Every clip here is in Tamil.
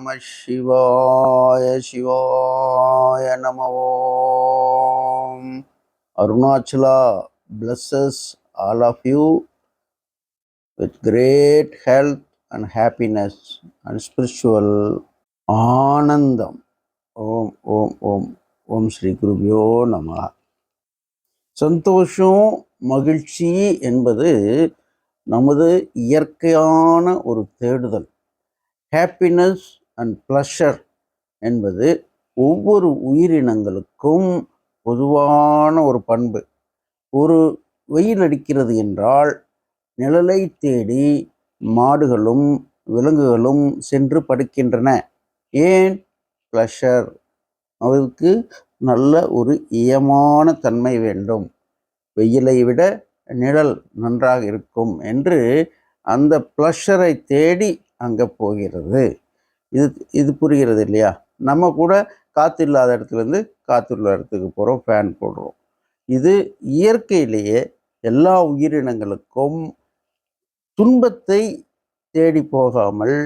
நம சிவாய சிவாய நமவோம் Arunachala blesses all of you with great health and happiness and spiritual ஆனந்தம். ஓம் ஓம் ஓம் ஓம் ஸ்ரீ குருபியோ நம. சந்தோஷம் மகிழ்ச்சி என்பது நமது இயற்கையான ஒரு தேடுதல். ஹாப்பினஸ் அண்ட் ப்ளஷர் என்பது ஒவ்வொரு உயிரினங்களுக்கும் பொதுவான ஒரு பண்பு. ஒரு வெயில் அடிக்கிறது என்றால் நிழலை தேடி மாடுகளும் விலங்குகளும் சென்று படுக்கின்றன. ஏன்? ப்ளஷர் அவருக்கு நல்ல ஒரு இயமான தன்மை வேண்டும். வெயிலை விட நிழல் நன்றாக இருக்கும் என்று அந்த ப்ளஷரை தேடி அங்கே போகிறது. இது இது புரிகிறது இல்லையா? நம்ம கூட காற்று இல்லாத இடத்துலேருந்து காற்றுள்ள இடத்துக்கு போகிறோம் ஃபேன் போடுறோம். இது இயற்கையிலேயே எல்லா உயிரினங்களுக்கும் துன்பத்தை தேடி போகாமல்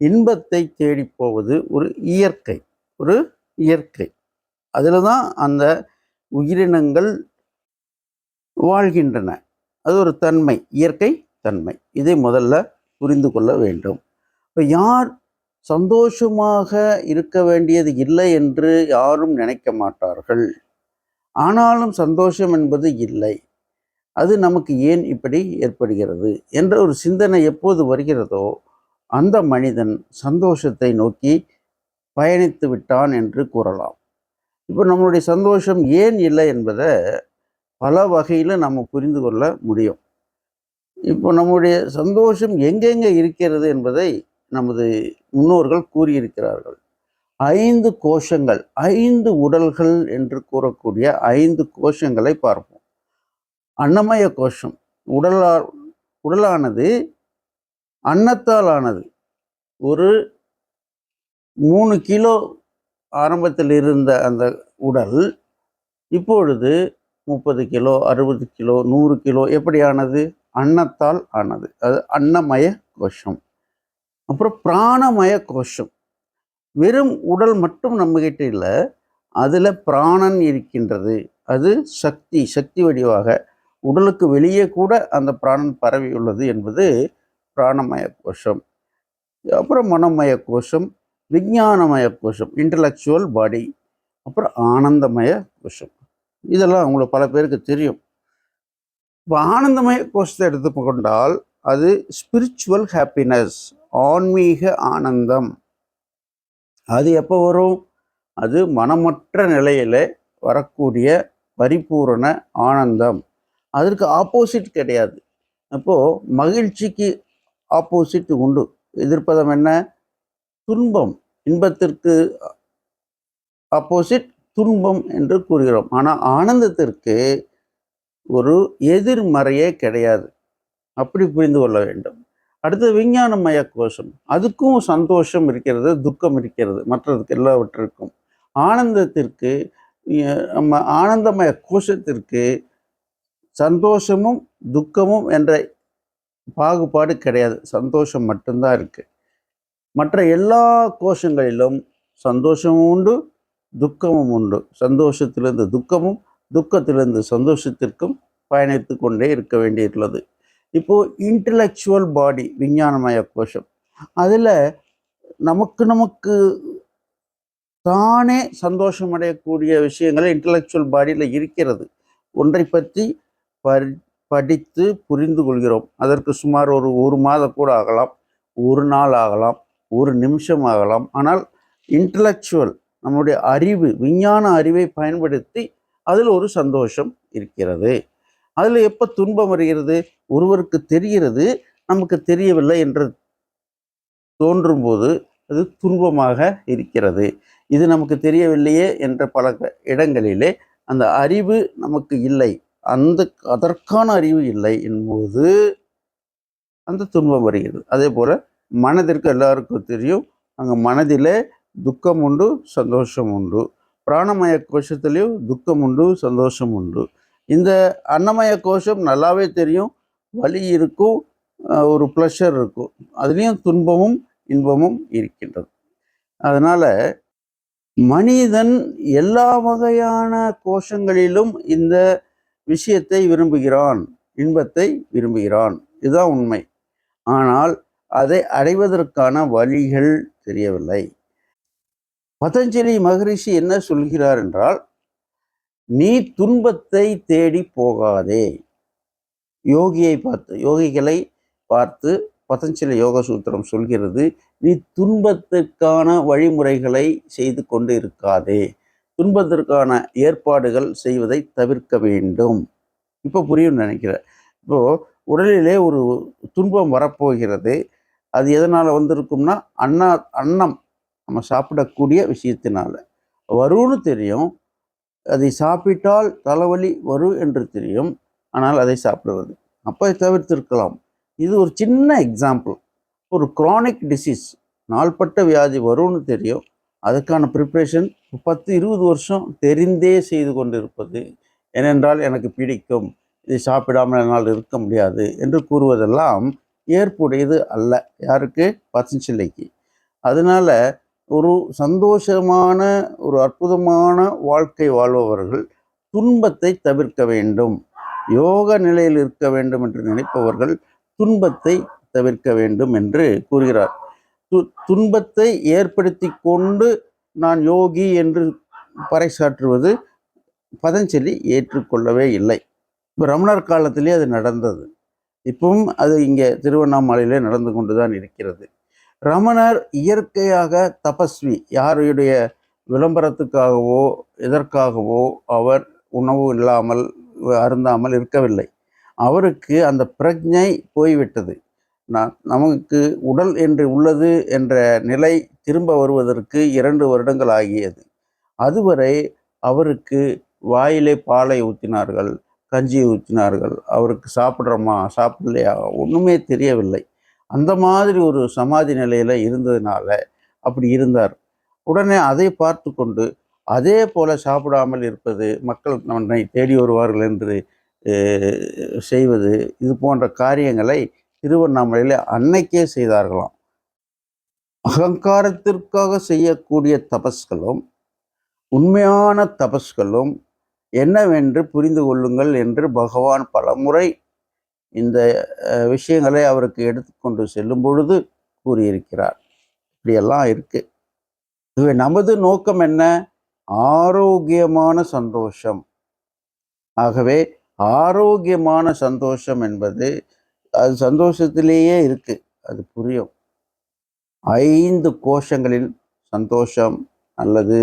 இன்பத்தை தேடி போவது ஒரு இயற்கை ஒரு இயற்கை. அதில் தான் அந்த உயிரினங்கள் வாழ்கின்றன. அது ஒரு தன்மை இயற்கை தன்மை. இதை முதல்ல புரிந்து கொள்ள வேண்டும். இப்போ யார் சந்தோஷமாக இருக்க வேண்டியது இல்லை என்று யாரும் நினைக்க மாட்டார்கள். ஆனாலும் சந்தோஷம் என்பது இல்லை. அது நமக்கு ஏன் இப்படி ஏற்படுகிறது என்ற ஒரு சிந்தனை எப்போது வருகிறதோ அந்த மனிதன் சந்தோஷத்தை நோக்கி பயணித்து விட்டான் என்று கூறலாம். இப்போ நம்மளுடைய சந்தோஷம் ஏன் இல்லை என்பதை பல வகையில் நம்ம புரிந்து கொள்ள முடியும். இப்போ நம்முடைய சந்தோஷம் எங்கெங்கே இருக்கிறது என்பதை நமது முன்னோர்கள் கூறியிருக்கிறார்கள். ஐந்து கோஷங்கள் ஐந்து உடல்கள் என்று கூறக்கூடிய ஐந்து கோஷங்களை பார்ப்போம். அன்னமய கோஷம் உடலா உடலானது அன்னத்தால் ஆனது ஒரு மூணு கிலோ ஆரம்பத்தில் இருந்த அந்த உடல் இப்பொழுது முப்பது கிலோ அறுபது கிலோ நூறு கிலோ எப்படி ஆனது அன்னத்தால் ஆனது. அது அன்னமய கோஷம். அப்புறம் பிராணமய கோஷம். வெறும் உடல் மட்டும் நம்மகிட்ட இல்லை அதில் பிராணன் இருக்கின்றது. அது சக்தி சக்தி வடிவாக உடலுக்கு வெளியே கூட அந்த பிராணன் பரவி உள்ளது என்பது பிராணமய கோஷம். அப்புறம் மனமய கோஷம் விஞ்ஞானமய கோஷம் இன்டலெக்சுவல் பாடி அப்புறம் ஆனந்தமய கோஷம். இதெல்லாம் உங்களுக்கு பல பேருக்கு தெரியும். இப்போ ஆனந்தமய கோஷத்தை எடுத்து கொண்டால் அது ஸ்பிரிச்சுவல் ஹாப்பினஸ் ஆன்மீக ஆனந்தம். அது எப்போ வரும்? அது மனமற்ற நிலையில் வரக்கூடிய பரிபூரண ஆனந்தம். அதற்கு ஆப்போசிட் கிடையாது. அப்போது மகிழ்ச்சிக்கு ஆப்போசிட் உண்டு. எதிர்ப்பதம் என்ன? துன்பம். இன்பத்திற்கு ஆப்போசிட் துன்பம் என்று கூறுகிறோம். ஆனால் ஆனந்தத்திற்கு ஒரு எதிர்மறையே கிடையாது. அப்படி புரிந்து கொள்ள வேண்டும். அடுத்து விஞ்ஞானமய கோஷம். அதுக்கும் சந்தோஷம் இருக்கிறது துக்கம் இருக்கிறது மற்றதுக்கு எல்லாவற்றிற்கும். ஆனந்தத்திற்கு நம்ம ஆனந்தமய கோஷத்திற்கு சந்தோஷமும் துக்கமும் என்ற பாகுபாடு கிடையாது. சந்தோஷம் மட்டும்தான் இருக்குது மற்ற எல்லா கோஷங்களிலும் சந்தோஷமும் உண்டு துக்கமும் உண்டு. சந்தோஷத்திலிருந்து துக்கமும் துக்கத்திலிருந்து சந்தோஷத்திற்கும் பயணித்து கொண்டே இருக்க வேண்டியுள்ளது. இப்போது இன்டலெக்சுவல் பாடி விஞ்ஞானமய கோஷம். அதில் நமக்கு நமக்கு தானே சந்தோஷம் அடையக்கூடிய விஷயங்கள் இன்டலெக்சுவல் பாடியில் இருக்கிறது. ஒன்றை பற்றி பரி படித்து புரிந்து கொள்கிறோம். அதற்கு சுமார் ஒரு ஒரு மாதம் கூட ஆகலாம். ஒரு நாள் ஆகலாம். ஒரு நிமிஷம் ஆகலாம். ஆனால் இன்டலெக்சுவல் நம்முடைய அறிவு விஞ்ஞான அறிவை பயன்படுத்தி அதில் ஒரு சந்தோஷம் இருக்கிறது. அதில் எப்போ துன்பம் வருகிறது? ஒருவருக்கு தெரிகிறது நமக்கு தெரியவில்லை என்று தோன்றும்போது அது துன்பமாக இருக்கிறது. இது நமக்கு தெரியவில்லையே என்ற பல இடங்களிலே அந்த அறிவு நமக்கு இல்லை. அந்த அதற்கான அறிவு இல்லை என்போது அந்த துன்பம் வருகிறது. அதே போல் மனதிற்கு எல்லாருக்கும் தெரியும். அங்கே மனதிலே துக்கம் உண்டு சந்தோஷம் உண்டு. பிராணமய கோஷத்துலேயும் துக்கம் உண்டு சந்தோஷம் உண்டு. இந்த அன்னமய கோஷம் நல்லாவே தெரியும். வலி இருக்கும் ஒரு ப்ளஷர் இருக்கும். அதுலேயும் துன்பமும் இன்பமும் இருக்கின்றது. அதனால் மனிதன் எல்லா வகையான கோஷங்களிலும் இந்த விஷயத்தை விரும்புகிறான் இன்பத்தை விரும்புகிறான். இதுதான் உண்மை. ஆனால் அதை அடைவதற்கான வழிகள் தெரியவில்லை. பதஞ்சலி மகரிஷி என்ன சொல்கிறார் என்றால் நீ துன்பத்தை தேடி போகாதே. யோகியை பார்த்து யோகிகளை பார்த்து பதஞ்சலி யோக சூத்திரம் சொல்கிறது நீ துன்பத்துக்கான வழிமுறைகளை செய்து கொண்டு இருக்காதே துன்பத்திற்கான ஏற்பாடுகள் செய்வதை தவிர்க்க வேண்டும். இப்போ புரியும் நினைக்கிறேன். இப்போது உடலிலே ஒரு துன்பம் வரப்போகிறது. அது எதனால் வந்திருக்கும்னா அண்ணா அன்னம் நம்ம சாப்பிடக்கூடிய விஷயத்தினால. வரும்னு தெரியும். அதை சாப்பிட்டால் தலைவலி வரும் என்று தெரியும். ஆனால் அதை சாப்பிடுவது. அப்போ தவிர்த்திருக்கலாம். இது ஒரு சின்ன எக்ஸாம்பிள் ஒரு குரானிக் டிசீஸ் நாள்பட்ட வியாதி வரும்னு தெரியும். அதுக்கான ப்ரிப்ரேஷன் பத்து இருபது வருஷம் தெரிந்தே செய்து கொண்டிருப்பது. ஏனென்றால் எனக்கு பிடிக்கும். இதை சாப்பிடாமல் என்னால் இருக்க முடியாது என்று கூறுவதெல்லாம் ஏற்புடையது அல்ல. யாருக்கு? பச்சஞ்சில்லைக்கு அதனால ஒரு சந்தோஷமான ஒரு அற்புதமான வாழ்க்கை வாழ்பவர்கள் துன்பத்தை தவிர்க்க வேண்டும். யோக நிலையில் இருக்க வேண்டும் என்று நினைப்பவர்கள் துன்பத்தை தவிர்க்க வேண்டும் என்று கூறுகிறார். து துன்பத்தை ஏற்படுத்தி கொண்டு நான் யோகி என்று பறைசாற்றுவது பதஞ்சலி ஏற்றுக்கொள்ளவே இல்லை. இப்போ ரமணர் காலத்திலே அது நடந்தது. இப்பவும் அது இங்கே திருவண்ணாமலையிலே நடந்து கொண்டு தான் இருக்கிறது. ரமணர் இயற்கையாக தபஸ்வி யாருடைய விளம்பரத்துக்காகவோ எதற்காகவோ அவர் உணவு இல்லாமல் அருந்தாமல் இருக்கவில்லை. அவருக்கு அந்த பிரஜை போய்விட்டது. நான் நமக்கு உடல் என்று உள்ளது என்ற நிலை திரும்ப வருவதற்கு இரண்டு வருடங்கள் ஆகியது. அதுவரை அவருக்கு வாயிலே பாலை ஊற்றினார்கள் கஞ்சி ஊற்றினார்கள் அவருக்கு சாப்பிட்றோமா சாப்பிடலையா ஒன்றுமே தெரியவில்லை. அந்த மாதிரி ஒரு சமாதி நிலையில் இருந்ததுனால அப்படி இருந்தார். உடனே அதை பார்த்து கொண்டு அதே போல சாப்பிடாமல் இருப்பது மக்கள் நம்மை தேடி வருவார்கள் என்று செய்வது இது போன்ற காரியங்களை திருவண்ணாமலையில் அன்னைக்கே செய்தார்களாம். அகங்காரத்திற்காக செய்யக்கூடிய தபஸ்களும் உண்மையான தபஸ்களும் என்னவென்று புரிந்து கொள்ளுங்கள் என்று பகவான் பலமுறை இந்த விஷயங்களை அவருக்கு எடுத்துக்கொண்டு செல்லும் பொழுது கூறியிருக்கிறார். இப்படியெல்லாம் இருக்கு. இதுவே நமது நோக்கம் என்ன? ஆரோக்கியமான சந்தோஷம். ஆகவே ஆரோக்கியமான சந்தோஷம் என்பது அது சந்தோஷத்திலேயே இருக்கு. அது புரியும். ஐந்து கோஷங்களில் சந்தோஷம் நல்லது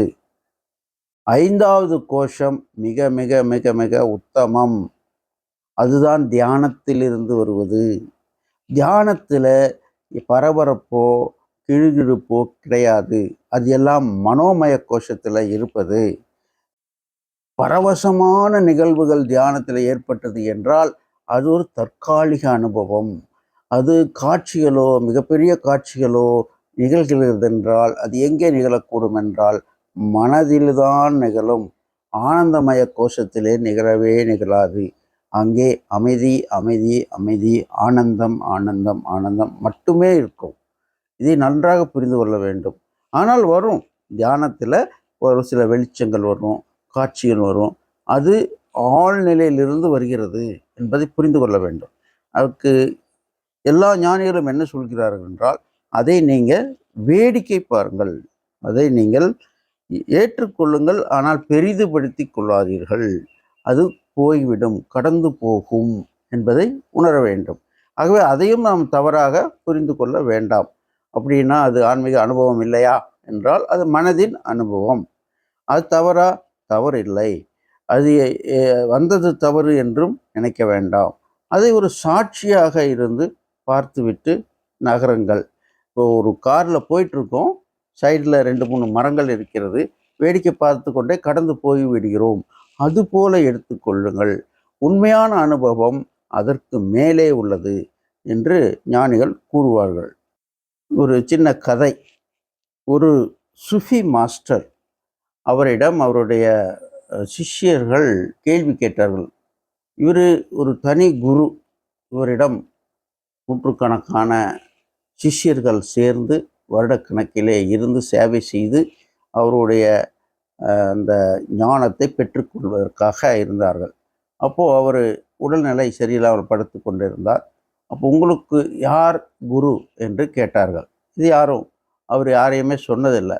ஐந்தாவது கோஷம் மிக மிக மிக மிக உத்தமம். அதுதான் தியானத்திலிருந்து வருவது. தியானத்தில் பரபரப்போ கிழுகிழுப்போ கிடையாது. அது எல்லாம் மனோமய கோஷத்தில் இருப்பது. பரவசமான நிகழ்வுகள் தியானத்தில் ஏற்பட்டது என்றால் அது ஒரு தற்காலிக அனுபவம். அது காட்சிகளோ மிகப்பெரிய காட்சிகளோ நிகழ்கிறது என்றால் அது எங்கே நிகழக்கூடும் என்றால் மனதில்தான் நிகழும். ஆனந்தமய கோஷத்திலே நிகழவே நிகழாது. அங்கே அமைதி அமைதி அமைதி ஆனந்தம் ஆனந்தம் ஆனந்தம் மட்டுமே இருக்கும். இதை நன்றாக புரிந்து கொள்ள வேண்டும். ஆனால் வரும். தியானத்தில் ஒரு சில வெளிச்சங்கள் வரும் காட்சிகள் வரும். அது ஆழ்நிலையிலிருந்து வருகிறது என்பதை புரிந்து கொள்ள வேண்டும். அதுக்கு எல்லா ஞானிகளும் என்ன சொல்கிறார்கள் என்றால் அதை நீங்கள் வேடிக்கை பாருங்கள். அதை நீங்கள் ஏற்றுக்கொள்ளுங்கள் ஆனால் பெரிதுபடுத்தி கொள்ளாதீர்கள். அது போய்விடும் கடந்து போகும் என்பதை உணர வேண்டும். ஆகவே அதையும் நாம் தவறாக புரிந்து கொள்ள வேண்டாம். அப்படின்னா அது ஆன்மீக அனுபவம் இல்லையா? என்றால் அது மனதின் அனுபவம். அது தவறா? தவறு இல்லை அது வந்தது தவறு என்றும் நினைக்க வேண்டாம். அதை ஒரு சாட்சியாக இருந்து பார்த்துவிட்டு நகருங்கள். இப்போ ஒரு காரில் போயிட்டுருக்கோம். சைடில் ரெண்டு மூணு மரங்கள் இருக்கிறது. வேடிக்கை பார்த்து கொண்டே கடந்து போய் விடுகிறோம். அதுபோல எடுத்துக்கொள்ளுங்கள். உண்மையான அனுபவம் அதற்கு மேலே உள்ளது என்று ஞானிகள் கூறுவார்கள். ஒரு சின்ன கதை. ஒரு சுஃபி மாஸ்டர் அவரிடம் அவருடைய சிஷ்யர்கள் கேள்வி கேட்டார்கள். இவர் ஒரு தனி குரு. இவரிடம் நூற்றுக்கணக்கான சிஷ்யர்கள் சேர்ந்து வருடக்கணக்கிலே இருந்து சேவை செய்து அவருடைய அந்த ஞானத்தை பெற்றுக்கொள்வதற்காக இருந்தார்கள். அப்போது அவர் உடல்நிலை சரியில்லாமல் படுத்து கொண்டிருந்தார். அப்போ உங்களுக்கு யார் குரு என்று கேட்டார்கள். இது யாரும் அவர் யாரையுமே சொன்னதில்லை.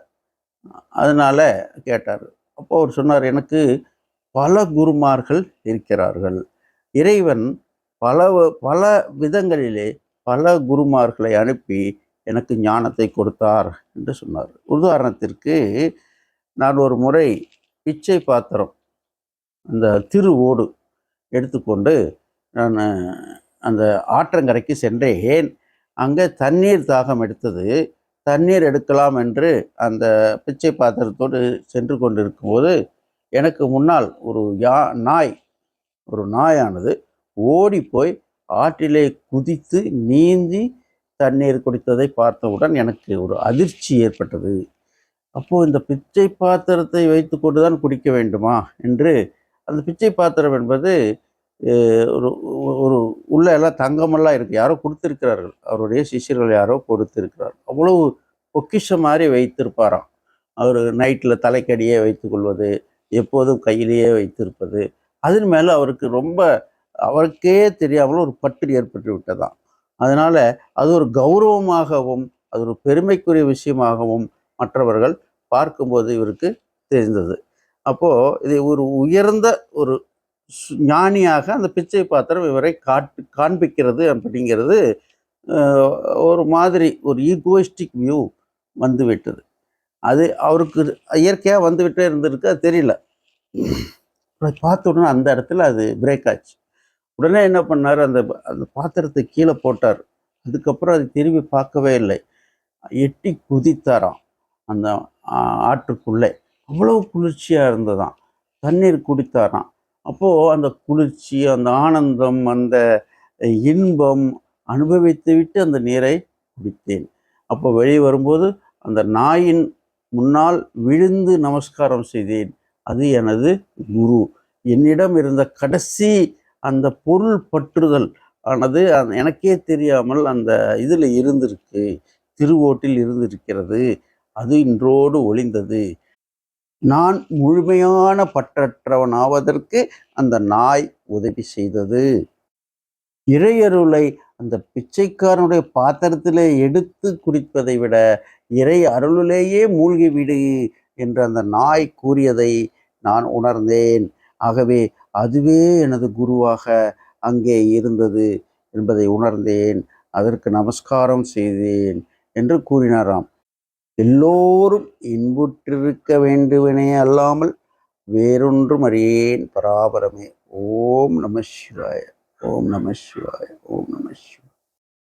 அதனால் கேட்டார். அப்போ அவர் சொன்னார் எனக்கு பல குருமார்கள் இருக்கிறார்கள். இறைவன் பல வ- பல விதங்களிலே பல குருமார்களை அனுப்பி எனக்கு ஞானத்தை கொடுத்தார் என்று சொன்னார். உதாரணத்திற்கு நான் ஒரு முறை பிச்சை பாத்திரம் அந்த திரு ஓடு எடுத்துக்கொண்டு நான் அந்த ஆற்றங்கரைக்கு சென்றேன். அங்கே தண்ணீர் தாகம் எடுத்தது. தண்ணீர் எடுக்கலாம் என்று அந்த பிச்சை பாத்திரத்தோடு சென்று கொண்டிருக்கும்போது எனக்கு முன்னால் ஒரு யா நாய் ஒரு நாயானது ஓடி போய் ஆற்றிலே குதித்து நீந்தி தண்ணீர் குடித்ததை பார்த்தவுடன் எனக்கு ஒரு அதிர்ச்சி ஏற்பட்டது. அப்போது இந்த பிச்சை பாத்திரத்தை வைத்து கொண்டு தான் குடிக்க வேண்டுமா என்று அந்த பிச்சை பாத்திரம் என்பது ஒரு ஒரு உள்ள எல்லாம் தங்கமெல்லாம் இருக்குது யாரோ கொடுத்திருக்கிறார்கள். அவருடைய சிஷ்யர்கள் யாரோ கொடுத்திருக்கிறார். அவ்வளவு பொக்கிஷம் மாதிரி வைத்திருப்பாராம். அவர் நைட்டில் தலைக்கடியே வைத்துக்கொள்வது எப்போதும் கையிலேயே வைத்திருப்பது. அதன் மேலே அவருக்கு ரொம்ப அவருக்கே தெரியாமல் ஒரு பற்று ஏற்பட்டு விட்டதாம். அதனால் அது ஒரு கௌரவமாகவும் அது ஒரு பெருமைக்குரிய விஷயமாகவும் மற்றவர்கள் பார்க்கும்போது இவருக்கு தெரிந்தது. அப்போது இது ஒரு உயர்ந்த ஒரு ஞானியாக அந்த பிச்சை பாத்திரம் இவரை காட்டு காண்பிக்கிறது அப்படிங்கிறது ஒரு மாதிரி ஒரு ஈகோயிஸ்டிக் வியூ வந்துவிட்டது. அது அவருக்கு இயற்கையாக வந்துவிட்டே இருந்திருக்கு அது தெரியல. அதை பார்த்த உடனே அந்த இடத்துல அது பிரேக் ஆச்சு. உடனே என்ன பண்ணார் அந்த அந்த பாத்திரத்தை கீழே போட்டார். அதுக்கப்புறம் அது திரும்பி பார்க்கவே இல்லை. எட்டி குதித்தாராம். அந்த ஆற்றுக்குள்ளே. அவ்வளோ குளிர்ச்சியாக இருந்ததாம். தண்ணீர் குடித்தாராம். அப்போது அந்த குளிர்ச்சி அந்த ஆனந்தம் அந்த இன்பம் அனுபவித்து விட்டு அந்த நீரை குடித்தேன். அப்போ வெளியே வரும்போது அந்த நாயின் முன்னால் விழுந்து நமஸ்காரம் செய்தேன். அது எனது குரு. என்னிடம் இருந்த கடைசி அந்த பொருள் பற்றுதல் ஆனது அந்த- எனக்கே தெரியாமல் அந்த இதில் இருந்திருக்கு. திருவோட்டில் இருந்திருக்கிறது. அது இன்றோடு ஒளிந்தது. நான் முழுமையான பற்றற்றவன் ஆவதற்கு அந்த நாய் உதவி செய்தது. இறையருளை அந்த பிச்சைக்காரனுடைய பாத்திரத்திலே எடுத்து குடிப்பதை விட இறை அருளிலேயே மூழ்கி விடு என்று அந்த நாய் கூறியதை நான் உணர்ந்தேன். ஆகவே அதுவே எனது குருவாக அங்கே இருந்தது என்பதை உணர்ந்தேன். அதற்கு நமஸ்காரம் செய்தேன் என்று கூறினாராம். எல்லோரும் இன்புற்றிருக்க வேண்டுவனே அல்லாமல் வேறொன்றும் அறியேன். பராபரமே. ஓம் நம சிவாய. ஓம் நம சிவாய. ஓம் நம சிவாய.